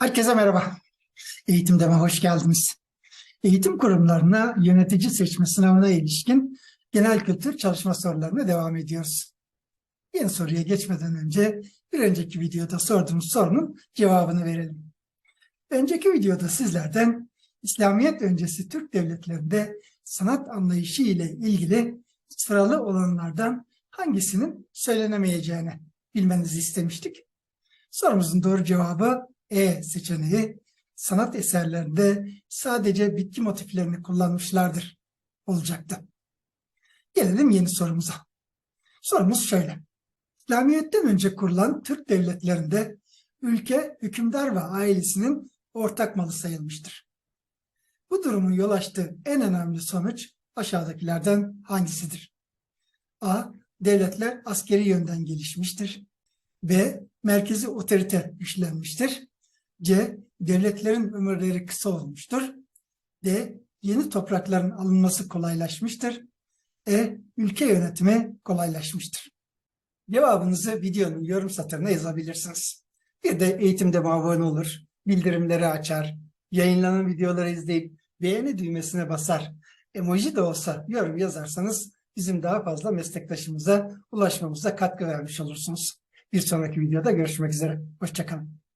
Herkese merhaba. Eğitim Deme hoş geldiniz. Eğitim kurumlarına yönetici seçme sınavına ilişkin genel kültür çalışma sorularına devam ediyoruz. Yeni soruya geçmeden önce bir önceki videoda sorduğumuz sorunun cevabını verelim. Önceki videoda sizlerden İslamiyet öncesi Türk devletlerinde sanat anlayışı ile ilgili sıralı olanlardan hangisinin söylenemeyeceğini bilmenizi istemiştik. Sorumuzun doğru cevabı E seçeneği sanat eserlerinde sadece bitki motiflerini kullanmışlardır olacaktı. Gelelim yeni sorumuza. Sorumuz şöyle. İslamiyet'ten önce kurulan Türk devletlerinde ülke hükümdar ve ailesinin ortak malı sayılmıştır. Bu durumun yol açtığı en önemli sonuç aşağıdakilerden hangisidir? A. Devletler askeri yönden gelişmiştir. B. Merkezi otorite güçlenmiştir. C. Devletlerin ömürleri kısa olmuştur. D. Yeni toprakların alınması kolaylaşmıştır. E. Ülke yönetimi kolaylaşmıştır. Cevabınızı videonun yorum satırına yazabilirsiniz. Bir de eğitimde abone olur, bildirimleri açar, yayınlanan videoları izleyip beğeni düğmesine basar. Emoji de olsa yorum yazarsanız bizim daha fazla meslektaşımıza ulaşmamıza katkı vermiş olursunuz. Bir sonraki videoda görüşmek üzere. Hoşçakalın.